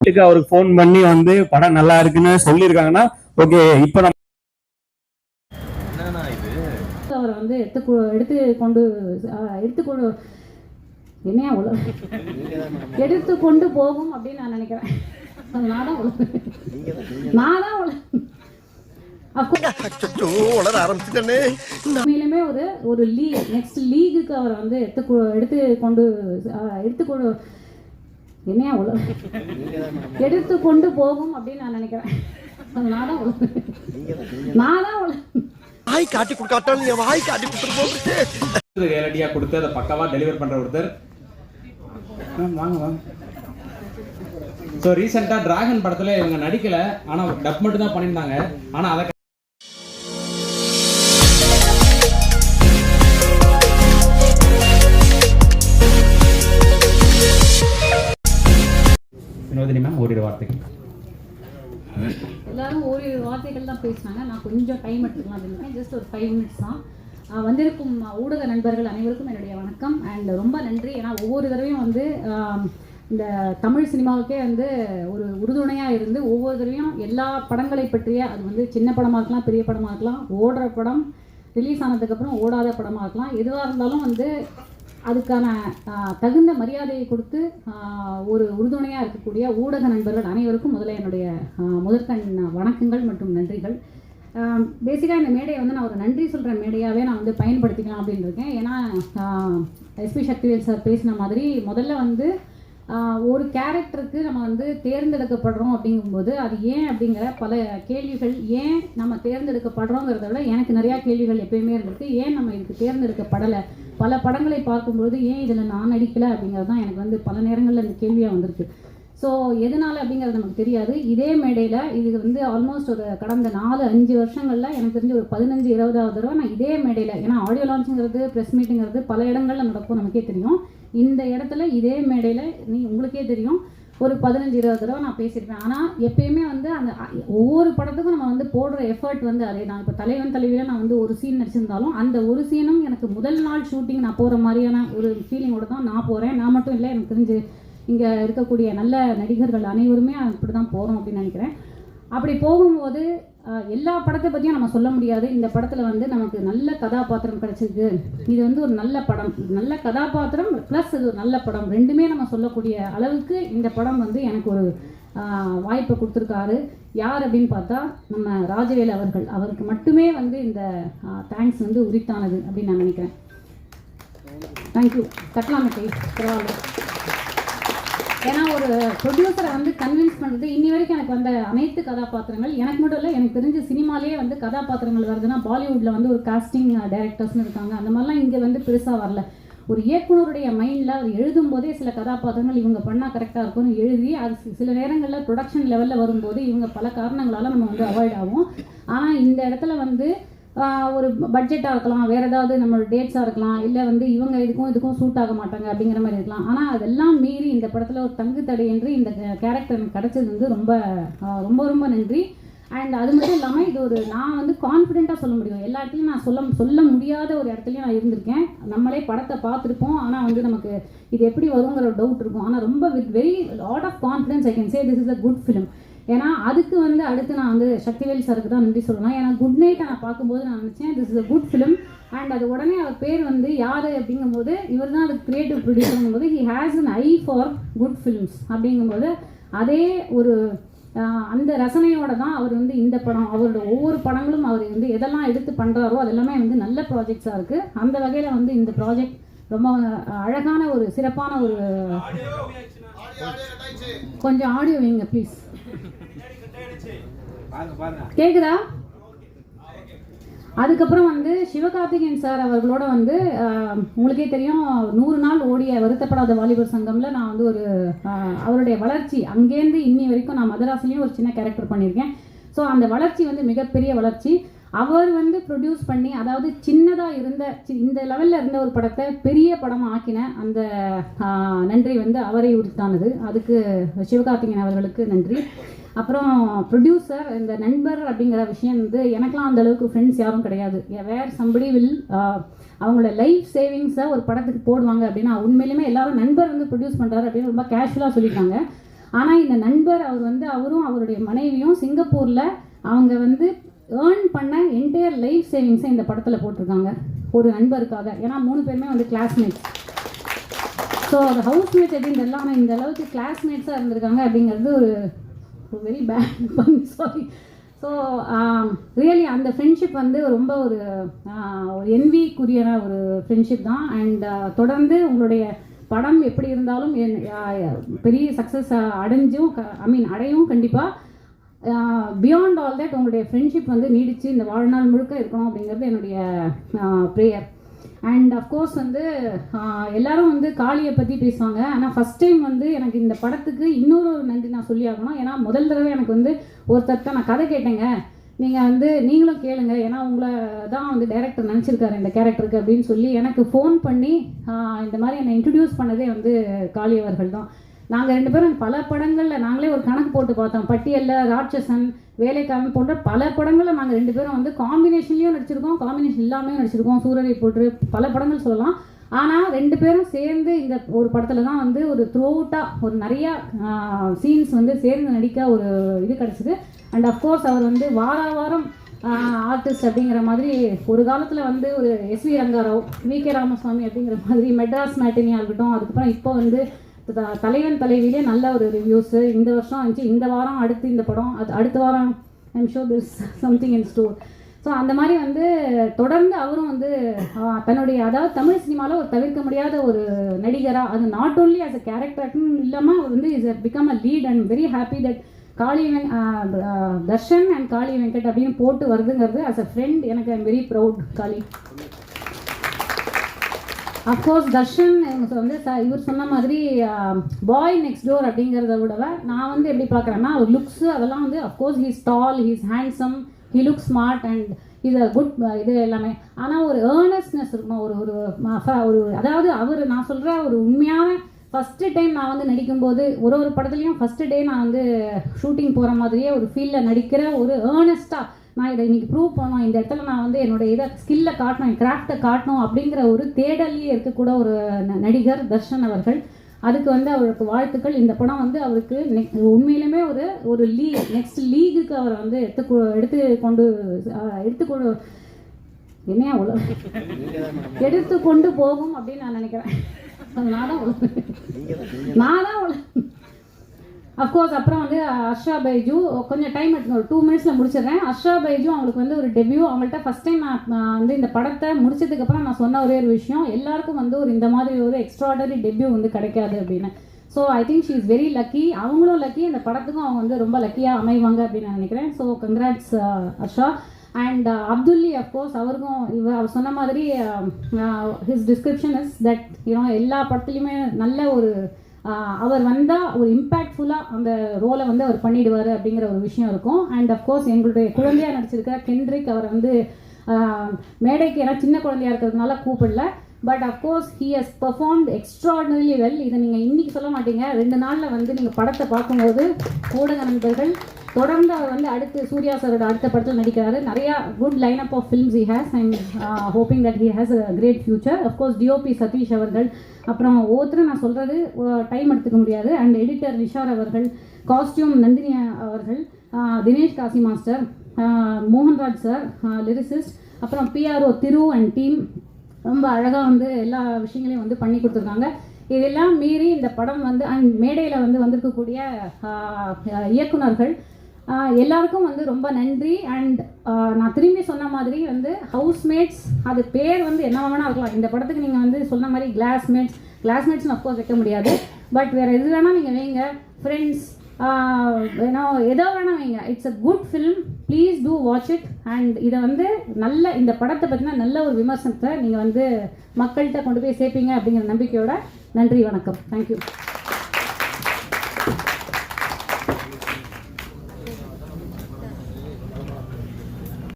வீட்டுக்கு அவருக்கு ஃபோன் பண்ணி வந்து படம் நல்லா இருக்குன்னு சொல்லியிருக்காங்கன்னா ஓகே இப்போ நம்ம அவரை வந்து எடுத்து எடுத்து கொண்டு எடுத்து கொண்டு என்னையா உள்ள எடுத்து கொண்டு போகும் அப்படின்னு நான் நினைக்கிறேன். நான் தான் உள்ள நான் தான் ஆரம்பிச்சுட்டே உண்மையிலுமே ஒரு ஒரு லீக் நெக்ஸ்ட் லீகுக்கு அவரை வந்து எடுத்து எடுத்து கொண்டு எடுத்து கொண்டு என்னையா உள்ள எடுத்து கொண்டு போகும் அப்படின்னு நான் நினைக்கிறேன். நான் தான் நான் தான் வாய் காட்டி கொடுக்காட்டாலும் என் வாய் காட்டி கொடுத்துட்டு ரியாலிட்டியா கொடுத்து அதை பக்காவா டெலிவர் பண்ற ஒருத்தர். வாங்க மேம் ஸோ ரீசெண்டாக டிராகன் படத்துல இவங்க நடிக்கல. ஆனா டப் மட்டும் தான் பண்ணியிருந்தாங்க. ஆனா அதை எல்லாரும் ஒரு வார்த்தைகள் தான் பேசினாங்க. நான் கொஞ்சம் டைம் எடுத்துக்கலாம் அப்படின்னு ஜஸ்ட் ஒரு ஃபைவ் மினிட்ஸ் தான். வந்திருக்கும் ஊடக நண்பர்கள் அனைவருக்கும் என்னுடைய வணக்கம். அண்ட் ரொம்ப நன்றி. ஏன்னா ஒவ்வொரு தடவையும் வந்து இந்த தமிழ் சினிமாவுக்கே வந்து ஒரு உறுதுணையாக இருந்து ஒவ்வொரு தடவையும் எல்லா படங்களை பற்றிய அது வந்து சின்ன படமாக இருக்கலாம் பெரிய படமாக இருக்கலாம் ஓடுற படம் ரிலீஸ் ஆனதுக்கப்புறம் ஓடாத படமாக இருக்கலாம். எதுவாக இருந்தாலும் வந்து அதுக்கான தகுந்த மரியாதையை கொடுத்து ஒரு உறுதுணையாக இருக்கக்கூடிய ஊடக நண்பர்கள் அனைவருக்கும் முதல்ல என்னுடைய முதற்கண் வணக்கங்கள் மற்றும் நன்றிகள். பேசிக்காக இந்த மேடையை வந்து நான் ஒரு நன்றி சொல்கிற மேடையாகவே நான் வந்து பயன்படுத்திக்கலாம் அப்படின்னு இருக்கேன். ஏன்னா எஸ்பி சக்திவேல் சார் பேசின மாதிரி முதல்ல வந்து ஒரு கேரக்டருக்கு நம்ம வந்து தேர்ந்தெடுக்கப்படுறோம் அப்படிங்கும்போது அது ஏன் அப்படிங்கிற பல கேள்விகள் ஏன் நம்ம தேர்ந்தெடுக்கப்படுறோங்கிறத விட எனக்கு நிறையா கேள்விகள் எப்பயுமே இருந்திருக்கு. ஏன் நம்ம இதுக்கு தேர்ந்தெடுக்கப்படலை? பல படங்களை பார்க்கும்போது ஏன் இதில் நான் நடிக்கலை அப்படிங்கிறது தான் எனக்கு வந்து பல நேரங்களில் அந்த கேள்வியாக வந்திருக்கு. ஸோ எதனால அப்படிங்கிறது நமக்கு தெரியாது. இதே மேடையில் இது வந்து ஆல்மோஸ்ட் ஒரு கடந்த நாலு அஞ்சு வருஷங்களில் எனக்கு தெரிஞ்சு ஒரு பதினஞ்சு இருபதாவது தடவை நான் இதே மேடையில் ஏன்னா ஆடியோ லான்ச்சுங்கிறது ப்ரெஸ் மீட்டிங்கிறது பல இடங்கள்ல நடக்கும் நமக்கே தெரியும். இந்த இடத்துல இதே மேடையில் நீ உங்களுக்கே தெரியும். ஒரு பதினஞ்சு இருபது தடவை நான் பேசியிருப்பேன். ஆனால் எப்பயுமே வந்து அந்த ஒவ்வொரு படத்துக்கும் நம்ம வந்து போடுற எஃபர்ட் வந்து அதே நான் இப்போ தலைவன் தலைவியில் நான் வந்து ஒரு சீன் நடிச்சிருந்தாலும் அந்த ஒரு சீனும் எனக்கு முதல் நாள் ஷூட்டிங் நான் போகிற மாதிரியான ஒரு ஃபீலிங்கோடு தான் நான் போகிறேன் நான் மட்டும் இல்லை எனக்கு தெரிஞ்சு இங்கே இருக்கக்கூடிய நல்ல நடிகர்கள் அனைவருமே இப்படி தான் போகிறோம் அப்படின்னு நினைக்கிறேன். அப்படி போகும்போது எல்லா படத்தை பற்றியும் நம்ம சொல்ல முடியாது. இந்த படத்தில் வந்து நமக்கு நல்ல கதாபாத்திரம் கிடச்சிருக்கு. இது வந்து ஒரு நல்ல படம். நல்ல கதாபாத்திரம் ப்ளஸ் இது ஒரு நல்ல படம். ரெண்டுமே நம்ம சொல்லக்கூடிய அளவுக்கு இந்த படம் வந்து எனக்கு ஒரு வாய்ப்பை கொடுத்துருக்காரு. யார் அப்படின்னு பார்த்தா நம்ம ராஜவேல் அவர்கள். அவருக்கு மட்டுமே வந்து இந்த தேங்க்ஸ் வந்து உரித்தானது அப்படின்னு நான் நினைக்கிறேன். தேங்க்யூ கட்டலாமே பரவாயில்ல. ஏன்னா ஒரு ப்ரொடியூசரை வந்து கன்வின்ஸ் பண்ணுறது இன்னி வரைக்கும் எனக்கு வந்த அனைத்து கதாபாத்திரங்கள். எனக்கு மட்டும் இல்லை எனக்கு தெரிஞ்ச சினிமாலேயே வந்து கதாபாத்திரங்கள் வருதுன்னா பாலிவுட்டில் வந்து ஒரு காஸ்டிங் டைரக்டர்ஸ்னு இருக்காங்க. அந்த மாதிரிலாம் இங்கே வந்து பெருசாக வரல. ஒரு இயக்குனருடைய மைண்டில் அவர் எழுதும் போதே சில கதாபாத்திரங்கள் இவங்க பண்ணால் கரெக்டாக இருக்கும்னு எழுதி அது சில நேரங்களில் ப்ரொடக்ஷன் லெவலில் வரும்போது இவங்க பல காரணங்களால் நம்ம வந்து அவாய்ட் ஆகும் ஆனால் இந்த இடத்துல வந்து ஒரு பட்ஜெட்டாக இருக்கலாம். வேறு ஏதாவது நம்மளோட டேட்ஸாக இருக்கலாம். இல்லை வந்து இவங்க இதுக்கும் இதுக்கும் சூட் ஆக மாட்டாங்க அப்படிங்கிற மாதிரி இருக்கலாம். ஆனால் அதெல்லாம் மீறி இந்த படத்தில் ஒரு தங்கு தடையின்றி இந்த கேரக்டர் எனக்கு வந்து ரொம்ப ரொம்ப ரொம்ப நன்றி. அண்ட் அது மட்டும் இல்லாமல் இது ஒரு நான் வந்து கான்ஃபிடென்ட்டாக சொல்ல முடியும். எல்லா இடத்துலையும் நான் சொல்ல சொல்ல முடியாத ஒரு இடத்துலையும் நான் இருந்திருக்கேன். நம்மளே படத்தை பார்த்துருப்போம். ஆனால் வந்து நமக்கு இது எப்படி வருங்கிற ஒரு டவுட் இருக்கும். ஆனால் ரொம்ப with very lot of confidence I can say this is a good film ஏன்னா அதுக்கு வந்து அடுத்து நான் வந்து சக்திவேல் சாருக்கு தான் நன்றி சொல்லலாம் ஏன்னா குட் நைட்டை நான் பார்க்கும்போது நான் நினச்சேன் this is a good film and அது உடனே அவர் பேர் வந்து யார் அப்படிங்கும்போது இவர் தான் அதுக்கு creative ப்ரொடியூசருங்கும்போது he has an eye for good films அப்படிங்கும்போது அதே ஒரு அந்த ரசனையோட தான் அவர் வந்து இந்த படம் அவரோட ஒவ்வொரு படங்களும் அவர் வந்து எதெல்லாம் எடுத்து பண்ணுறாரோ அதெல்லாமே வந்து நல்ல ப்ராஜெக்ட்ஸாக இருக்குது அந்த வகையில் வந்து இந்த ப்ராஜெக்ட் ரொம்ப அழகான ஒரு சிறப்பான ஒரு கொஞ்சம் ஆடியோ வைங்க ப்ளீஸ் கேட்குதா கேக்குதா? அதுக்கப்புறம் வந்து சிவகார்த்திகேயன் சார் அவர்களோட வந்து உங்களுக்கே தெரியும் நூறு நாள் ஓடிய வருத்தப்படாத வாலிபர் சங்கம்ல நான் வந்து ஒரு அவருடைய வளர்ச்சி அங்கேருந்து இன்னி வரைக்கும் நான் மதராசிலையும் ஒரு சின்ன கேரக்டர் பண்ணியிருக்கேன். ஸோ அந்த வளர்ச்சி வந்து மிகப்பெரிய வளர்ச்சி. அவர் வந்து ப்ரொடியூஸ் பண்ணி அதாவது சின்னதாக இருந்த சி- இந்த லெவலில் இருந்த ஒரு படத்தை பெரிய படமாக ஆக்கின அந்த நன்றி வந்து அவரை உரித்தானது. அதுக்கு சிவகார்த்திகேயன் அவர்களுக்கு நன்றி. அப்புறம் ப்ரொடியூசர் இந்த நண்பர் அப்படிங்கிற விஷயம் வந்து எனக்கெலாம் அந்த அளவுக்கு ஃப்ரெண்ட்ஸ் யாரும் கிடையாது. வேர் சம்படி வில் அவங்களோட லைஃப் சேவிங்ஸை ஒரு படத்துக்கு போடுவாங்க அப்படின்னா உண்மையிலுமே எல்லாரும் நண்பர் வந்து ப்ரொடியூஸ் பண்ணுறாரு அப்படின்னு ரொம்ப கேஷுவலாக சொல்லியிருக்காங்க ஆனால் இந்த நண்பர் அவர் வந்து அவரும் அவருடைய மனைவியும் சிங்கப்பூரில் அவங்க வந்து ஏர்ன் பண்ண என்டையர் லைஃப் சேவிங்ஸை இந்த படத்தில் போட்டிருக்காங்க. ஒரு நண்பருக்காக. ஏன்னா மூணு பேருமே வந்து கிளாஸ்மேட்ஸ் ஸோ அது ஹவுஸ் மேட்ஸ் ஆனால் இந்த அளவுக்கு கிளாஸ்மேட்ஸாக இருந்திருக்காங்க அப்படிங்கிறது ஒரு very bad sorry so really அந்த ஃப்ரெண்ட்ஷிப் வந்து ரொம்ப ஒரு ஒரு என்விக்குரியன ஒரு ஃப்ரெண்ட்ஷிப் தான். அண்ட் தொடர்ந்து உங்களுடைய படம் எப்படி இருந்தாலும் என்- பெரிய சக்ஸஸ் அடைஞ்சும் ஐ மீன் அடையும் கண்டிப்பாக பியாண்ட் ஆல் தட் உங்களுடைய ஃப்ரெண்ட்ஷிப் வந்து நீடித்து இந்த வாழ்நாள் முழுக்க இருக்கணும் அப்படிங்கிறது என்னுடைய ப்ரேயர் அண்ட் அஃப்கோர்ஸ் வந்து எல்லாரும் வந்து காளியை பற்றி பேசுவாங்க. ஆனால் ஃபஸ்ட் டைம் வந்து எனக்கு இந்த படத்துக்கு இன்னொரு ஒரு நன்றி நான் சொல்லி ஆகணும். ஏன்னா முதல் தடவை எனக்கு வந்து ஒருத்தர்கிட்ட நான் கதை கேட்டேங்க. நீங்கள் வந்து நீங்களும் கேளுங்க. ஏன்னா உங்களை தான் வந்து டைரக்டர் நினச்சிருக்காரு இந்த கேரக்டருக்கு அப்படின்னு சொல்லி எனக்கு ஃபோன் பண்ணி இந்த மாதிரி என்னை இன்ட்ரடியூஸ் பண்ணதே வந்து காளி அவர்கள் தான். நாங்கள் ரெண்டு பேரும் பல படங்களில் நாங்களே ஒரு கணக்கு போட்டு பார்த்தோம். பட்டியலில் ராட்சசன் வேலைக்காரன் போன்ற பல படங்களில் நாங்கள் ரெண்டு பேரும் வந்து காம்பினேஷன்லேயும் நடிச்சிருக்கோம் காம்பினேஷன் இல்லாமையும் நடிச்சிருக்கோம். சூரரை போட்டு பல படங்கள் சொல்லலாம். ஆனால் ரெண்டு பேரும் சேர்ந்து இந்த ஒரு படத்தில் தான் வந்து ஒரு த்ரூ அவுட்டாக ஒரு நிறையா சீன்ஸ் வந்து சேர்ந்து நடிக்க ஒரு இது கிடச்சிது. அண்ட் அஃப்கோர்ஸ் அவர் வந்து வார வாரம் ஆர்டிஸ்ட் அப்படிங்கிற மாதிரி ஒரு காலத்தில் வந்து ஒரு S V Rangarao V K Ramasamy அப்படிங்கிற மாதிரி மெட்ராஸ் மேட்டினியாக இருக்கட்டும் அதுக்கப்புறம் இப்போ வந்து தலைவன் தலைவியிலே நல்ல ஒரு ரிவ்யூஸு இந்த வருஷம் வந்துச்சு இந்த வாரம் அடுத்து இந்த படம் அது அடுத்த வாரம் I'm show this something in store so அந்த மாதிரி வந்து தொடர்ந்து அவரும் வந்து தன்னுடைய அதாவது தமிழ் சினிமாவில் ஒரு தவிர்க்க முடியாத ஒரு நடிகராக அது நாட் ஓன்லி அஸ் அ கேரக்டர்னு இல்லாமல் அவர் வந்து is become a lead and very happy that Kali Veng Dharshan and Kali Venkat அப்படின்னு போட்டு வருதுங்கிறது அஸ் அ ஃப்ரெண்ட் எனக்கு I'm very proud Kali. Of course Dharshan இவங்க வந்து ச- இவர் சொன்ன மாதிரி பாய் நெக்ஸ்ட் டோர் அப்படிங்கிறத விட நான் வந்து எப்படி பார்க்குறேன்னா ஒரு லுக்ஸு அதெல்லாம் வந்து of course he's tall he's handsome he look smart and இது குட் இது எல்லாமே. ஆனால் ஒரு ஏர்னஸ்னஸ் இருக்கும் ஒரு ஒரு ம- ஒரு அதாவது அவர் நான் சொல்கிற ஒரு உண்மையான ஃபஸ்ட்டு டைம் நான் வந்து நடிக்கும்போது ஒரு ஒரு படத்துலையும் ஃபஸ்ட்டு டே நான் வந்து ஷூட்டிங் போகிற மாதிரியே ஒரு ஃபீல்டில் நடிக்கிற ஒரு ஏர்னஸ்ட்டாக நான் இதை இன்னைக்கு ப்ரூவ் பண்ணோம். இந்த இடத்துல நான் வந்து என்னோட இதை ஸ்கில்லை காட்டணும் என் கிராஃப்டை காட்டணும் அப்படிங்கிற ஒரு தேடல்லையே இருக்கக்கூட ஒரு ந- நடிகர் தர்ஷன் அவர்கள். அதுக்கு வந்து அவருக்கு வாழ்த்துக்கள். இந்த படம் வந்து அவருக்கு நெக் உண்மையிலுமே ஒரு ஒரு லீக் நெக்ஸ்ட் லீகுக்கு அவரை வந்து எடுத்து கொ- எடுத்து கொண்டு எடுத்து கொண்டு என்னையா உள்ள எடுத்து கொண்டு போகும் அப்படின்னு நான் நினைக்கிறேன். நான் தான் நான் தான் அஃப்கோர்ஸ் அப்புறம் வந்து அர்ஷா பைஜு கொஞ்சம் டைம் எடுத்து ஒரு டூ மினிட்ஸில் முடிச்சிடுறேன். அர்ஷா பைஜு அவங்களுக்கு வந்து ஒரு டெபியூ அவங்கள்ட்ட ஃபஸ்ட் டைம் நான் வந்து இந்த படத்தை முடிச்சதுக்கப்புறம் நான் சொன்ன ஒரே ஒரு விஷயம். எல்லாருக்கும் வந்து ஒரு இந்த மாதிரி ஒரு எக்ஸ்ட்ராடரி டெபியூ வந்து கிடைக்காது அப்படின்னு. So I think she is very lucky அவங்களும் லக்கி இந்த படத்துக்கும் அவங்க வந்து ரொம்ப லக்கியாக அமைவாங்க அப்படின்னு நான் நினைக்கிறேன். So congrats Arsha. அண்ட் அப்துல்லி அஃப்கோர்ஸ் அவருக்கும் இவர் அவர் சொன்ன மாதிரி his description is that you know எல்லா படத்துலையுமே நல்ல ஒரு அவர் வந்தால் ஒரு இம்பேக்ட்ஃபுல்லாக அந்த ரோலை வந்து அவர் பண்ணிடுவார் அப்படிங்கிற ஒரு விஷயம் இருக்கும். அண்ட் அஃப்கோர்ஸ் எங்களுடைய குழந்தையாக நடிச்சிருக்கிற கென்ட்ரிக் அவர் வந்து மேடைக்கு ஏன்னா சின்ன குழந்தையாக இருக்கிறதுனால கூப்பிடல. But of course he has performed extraordinarily well இதை நீங்கள் இன்றைக்கி சொல்ல மாட்டீங்க. ரெண்டு நாளில் வந்து நீங்கள் படத்தை பார்க்கும்போது ஊடக நண்பர்கள் தொடர்ந்து அவர் வந்து அடுத்து சூர்யா சாரோட அடுத்த படத்தில் நடிக்கிறாரு. நிறையா good line up of films he has and hoping that he has a great future of course DOP Satish அவர்கள் அப்புறம் ஒவ்வொருத்தரும் நான் சொல்கிறது டைம் எடுத்துக்க முடியாது. அண்ட் எடிட்டர் நிஷார் அவர்கள் காஸ்டியூம் நந்தினி அவர்கள் Dinesh Kasi master Mohanraj sir lyricist அப்புறம் பிஆர்ஓ திரு அண்ட் டீம் ரொம்ப அழகாக வந்து எல்லா விஷயங்களையும் வந்து பண்ணி கொடுத்துருக்காங்க. இதெல்லாம் மீறி இந்த படம் வந்து அண்ட் மேடையில் வந்து வந்திருக்கக்கூடிய uh, இயக்குநர்கள் இயக்குனர்கள் எல்லாருக்கும் வந்து ரொம்ப நன்றி. அண்ட் நான் திரும்பி சொன்ன மாதிரி வந்து ஹவுஸ்மேட்ஸ் அது பேர் வந்து என்ன வேணால் இருக்கலாம். இந்த படத்துக்கு நீங்கள் வந்து சொன்ன மாதிரி கிளாஸ்மேட்ஸ் கிளாஸ்மேட்ஸ்னு அஃப்கோர்ஸ் வைக்க முடியாது. பட் வேறு எது வேணால் நீங்கள் வைங்க. ஃப்ரெண்ட்ஸ் ஏன்னா எதோ வேணால் வைங்க. It's a good film please to watch it and இதை வந்து நல்ல இந்த படத்தை பற்றின நல்ல ஒரு விமர்சனத்தை நீங்கள் வந்து மக்கள்கிட்ட கொண்டு போய் சேர்ப்பீங்க அப்படிங்கிற நம்பிக்கையோட நன்றி வணக்கம். தேங்க்யூ